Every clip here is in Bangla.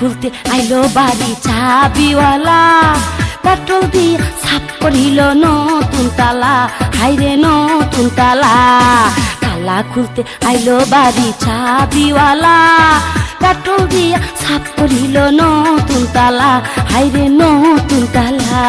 খুলতে আইলো বাড়ি চাবিওয়ালা। পেট্রোল দিয়ে সাফ করিল নতুন তালা। হাইরে নতুন তালা। তালা খুলতে আইলো বাড়ি চাবিওয়ালা। পেট্রোল দিয়ে সাফ করিল নতুন তালা। হাইরে নতুন তালা।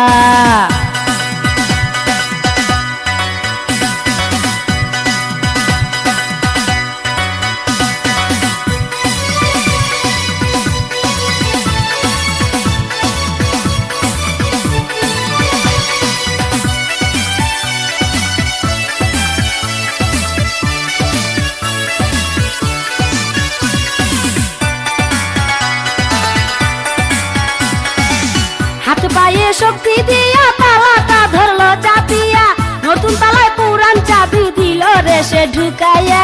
হাত শক্তি দিয়া তালাটা ধরলো চাপিয়া নতুন তালায় পুরান চাবি দিল রে ঢুকাইয়া।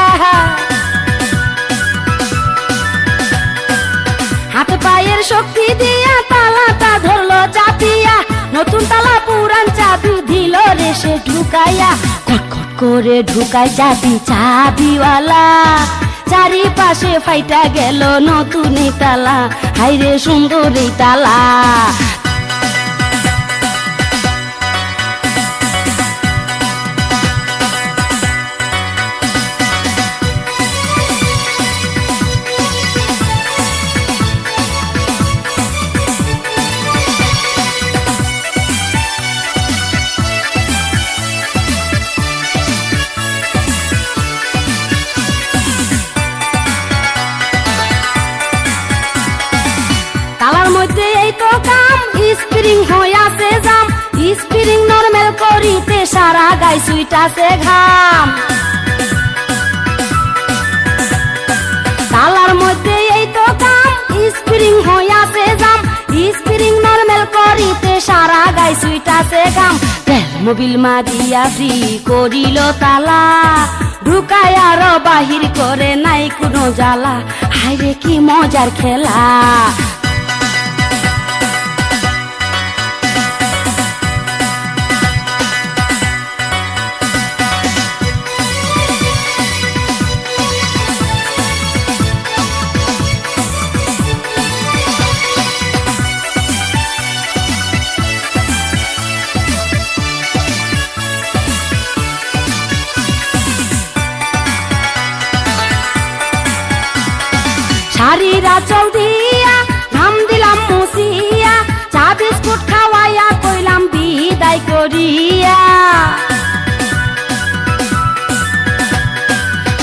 হাত পায়ের শক্তি দিয়া তালাটা ধরলো চাপিয়া নতুন তালা পুরান চাবি দিল রে সে ঢুকাইয়া। খটখট করে ঢুকায় চাবি চাবিওয়ালা। চারিপাশে ফাইটা গেল নতুন তালা। হাইরে সুন্দর তালা। সুইটাছে ঘাম। তালার মধ্যে এই তো কাম, স্প্রিং হইয়াছে জাম। স্প্রিং নরমাল করিতে সারা গাই সুইটাছে ঘাম। মোবিল মারিয়া ফ্রি করিল তালা। ঢুকায় আরও বাহির করে নাই কোনো জ্বালা। হাইরে কি মজার খেলা। শাড়িরা চল দিয়া নাম দিলাম মুসিয়া, চা বিস্কুট খাওয়াইয়া কইলাম বিদায় করিয়া।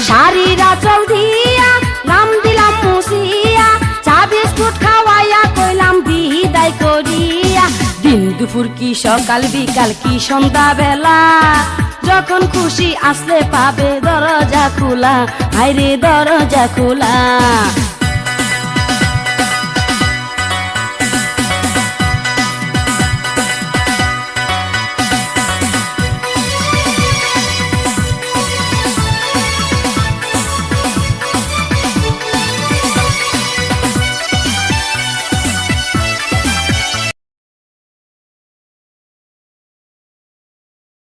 শাড়িরা চল দিয়া নাম দিলাম মুসিয়া, চা বিস্কুট খাওয়াইয়া কইলাম বিদায় করিয়া। দিন দুপুর কি সকাল, বিকাল কি সন্ধ্যা বেলা যখন খুশি আসলে পাবে দরজা খোলা হাইরে দরজা খোলা।